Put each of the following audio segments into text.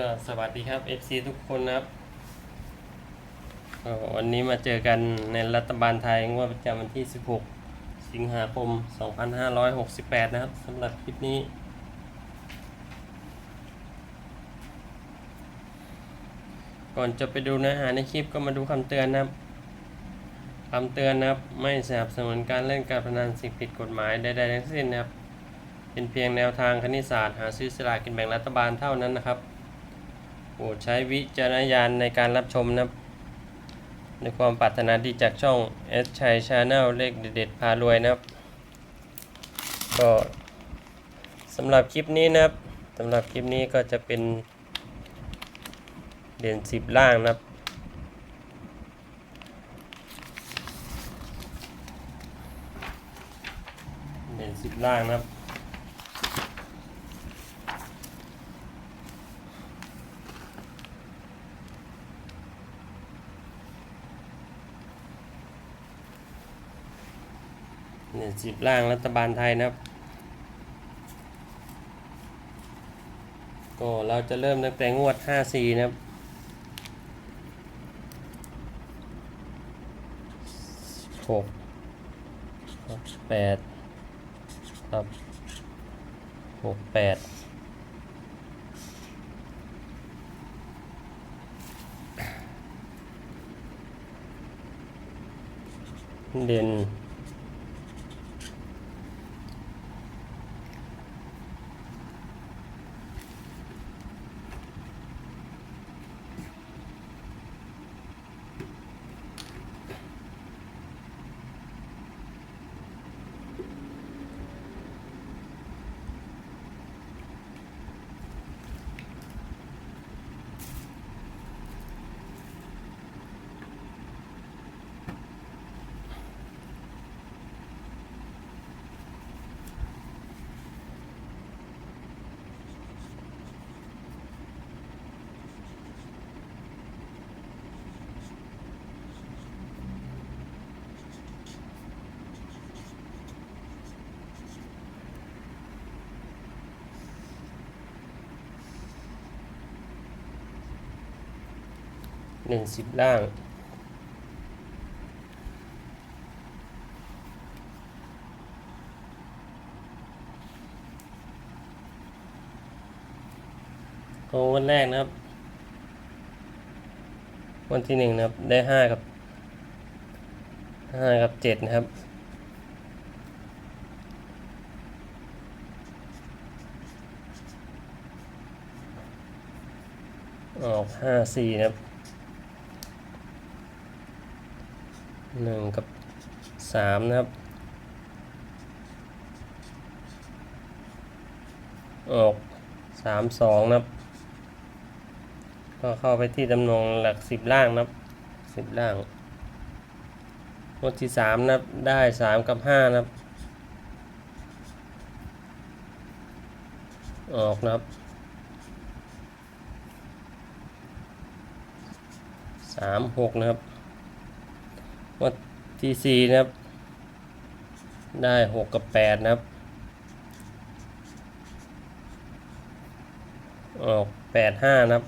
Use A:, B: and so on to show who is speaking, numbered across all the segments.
A: ก็สวัสดีครับ FC ทุกคนนะครับวันนี้มาเจอกันในรัฐบาลไทยงวดประจำวันที่ 16 สิงหาคม 2568 นะครับสำหรับคลิปนี้ ก่อนจะไปดูเนื้อหาในคลิปก็มาดูคำเตือนนะครับคำเตือนนะครับ ไม่สนับสนุนการเล่นการพนันสิ่งผิดกฎหมายใดๆทั้งสิ้นนะครับ เป็นเพียงแนวทางคณิตศาสตร์หาซื้อสลากกินแบ่งรัฐบาลเท่านั้นนะครับ โปรดใช้วิจารณญาณในการรับชมนะในความปรารถนาดีจากช่อง S ชัยชาแนลเลขเด็ดๆพารวยนะครับ ก็สำหรับคลิปนี้นะครับสำหรับคลิปนี้ก็จะเป็นเด่นสิบล่างนะครับ เด่นสิบล่างนะครับ เนี่ยสิบล่างรัฐบาลไทยนะครับ ก็เราจะเริ่มตั้งแต่งวด 54 นะครับ หกแปดครับหกแปดเด่น หนึ่งสิบล่างของวันแรกนะครับ วันที่หนึ่งนะครับ ได้ห้ากับห้ากับเจ็ดนะครับออกห้าสี่นะครับ หนึ่งกับสามนะครับ ออกสามสองนะครับ ก็เข้าไปที่ตำแหน่งหลักสิบล่างนะครับสิบล่างงวดที่สามนะครับ ได้สามกับห้านะครับ ออกนะครับสามหกนะครับ งวดที่สี่นะครับ ได้หกกับแปดนะครับออกแปดห้านะครับ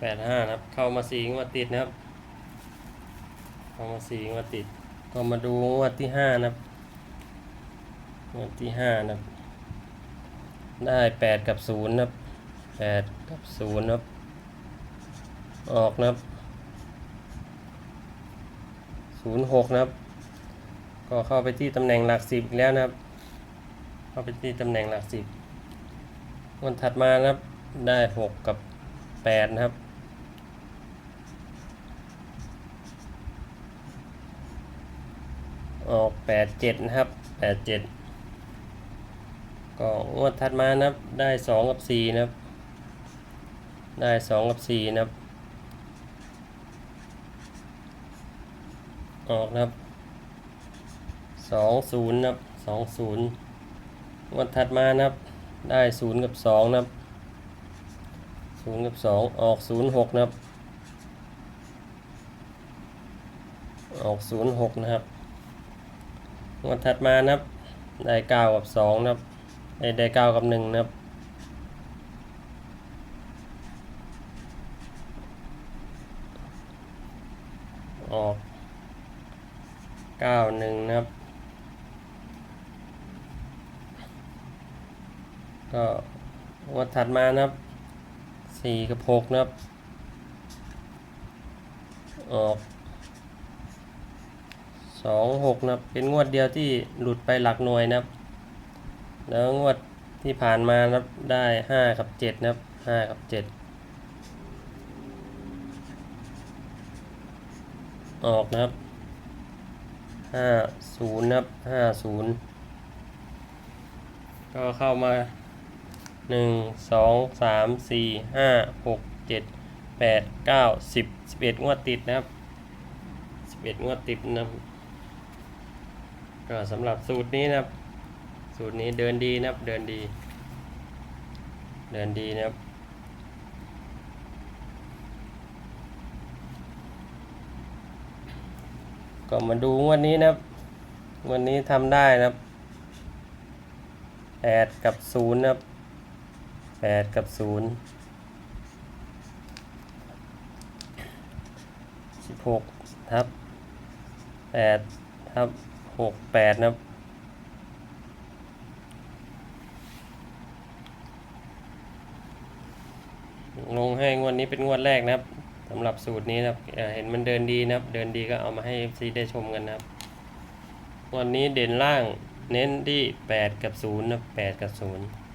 A: แปดห้านะครับ เข้ามาสี่งวดติดนะครับ เข้ามาสี่งวดติด ก็มาดูงวดที่ห้านะครับงวดที่ห้านะครับ ได้แปดกับศูนย์นะครับแปดกับศูนย์นะครับ ออกนะครับศูนย์หกนะครับ ก็เข้าไปที่ตำแหน่งหลักสิบอีกแล้วนะครับ เข้าไปที่ตำแหน่งหลักสิบวันถัดมานะครับได้หกกับแปดนะครับออกแปดเจ็ดนะครับแปดเจ็ดก็งวดถัดมานะครับได้สองกับสี่นะครับ ได้สองกับสี่นะครับ ออกนะครับสองศูนย์นะครับสองศูนย์วันถัดมานะครับได้ศูนย์กับสองนะครับศูนย์กับสองออกศูนย์หกนะครับออกศูนย์หกนะครับวันถัดมานะครับได้เก้ากับสองนะครับได้ได้เก้ากับหนึ่งนะครับออก เก้าหนึ่งนะครับ ก็งวดถัดมานะครับสี่กับหกนะครับ ออกสองหกนะครับ เป็นงวดเดียวที่หลุดไปหลักหน่วยนะครับ แล้วงวดที่ผ่านมานะครับได้ห้ากับเจ็ดนะครับห้ากับเจ็ดออกนะครับ ห้าศูนย์นะครับห้าศูนย์ก็เข้ามาหนึ่งสองสามสี่ห้าหกเจ็ดแปดเก้าสิบสิบเอ็ดงวดติดนะครับสิบเอ็ดงวดติดนะครับก็สำหรับสูตรนี้นะครับ สูตรนี้เดินดีนะครับ เดินดี เดินดีนะครับ ก็มาดูงวันนี้นะครับงวันนี้ทำได้นะครับแปดกับศูนย์นะครับแปดกับศูนย์สิบหกทับแปดทับหกแปดนะครับลงให้งวดนี้เป็นงวดแรกนะครับ สำหรับสูตรนี้นะครับเห็นมันเดินดีนะครับ เดินดีก็เอามาให้ FC ได้ชมกันนะครับ วันนี้เด่นล่างเน้นที่ 8 กับ0นะ8กับ 0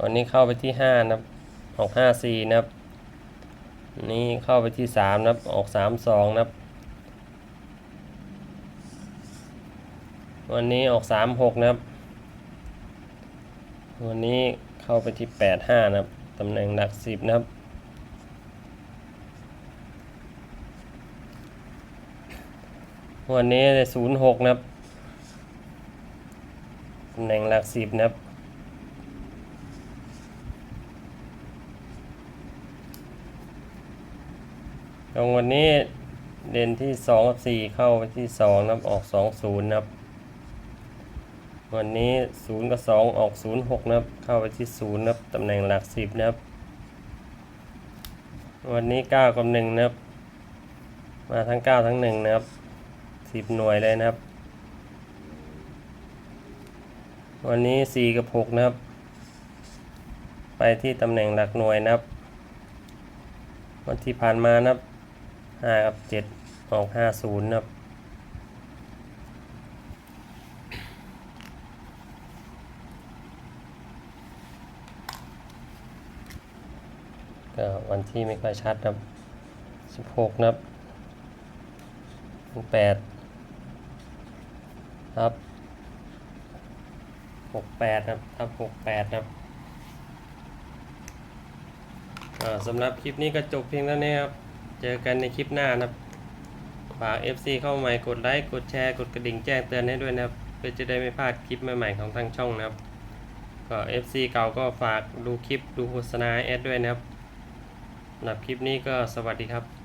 A: วันนี้เข้าไปที่ห้านะครับออกห้าสี่นะครับนี่เข้าไปที่สามนะครับออกสามสองนะครับ วันนี้ออกสามหกนะครับ วันนี้เข้าไปที่แปดห้านะครับตำแหน่งหลักสิบนะครับวันนี้ศูนย์หกนะครับตำแหน่งหลักสิบนะครับ ตรงวันนี้เด่นที่สองกับสี่เข้าไปที่สองนะครับออกสองศูนย์นะครับ วันนี้ศูนย์กับสองออกศูนย์หกนะครับเข้าไปที่ศูนย์นะครับตำแหน่งหลักสิบนะครับ วันนี้เก้ากับหนึ่งนะครับ มาทั้งเก้าทั้งหนึ่งนะครับสิบหน่วยเลยนะครับ วันนี้สี่กับหกนะครับ ไปที่ตำแหน่งหลักหน่วยนะครับ วันที่ผ่านมานะครับ ห้ากับเจ็ดออกห้าศูนย์ครับก็วันที่ไม่ค่อยชัดครับสิบหกนะครับแปดครับหกแปดครับครับหกแปดครับสำหรับคลิปนี้ก็จบเพียงเท่านี้ครับ เจอกันในคลิปหน้านะครับฝาก FC เข้ามาใหม่กดไลค์ กดแชร์ กดกระดิ่งแจ้งเตือนให้ด้วยนะครับ เพื่อจะได้ไม่พลาดคลิปใหม่ๆของทางช่องนะครับ ก็ FC เก่าก็ฝากดูคลิปดูโฆษณาแอดด้วยนะครับสำหรับคลิปนี้ก็สวัสดีครับ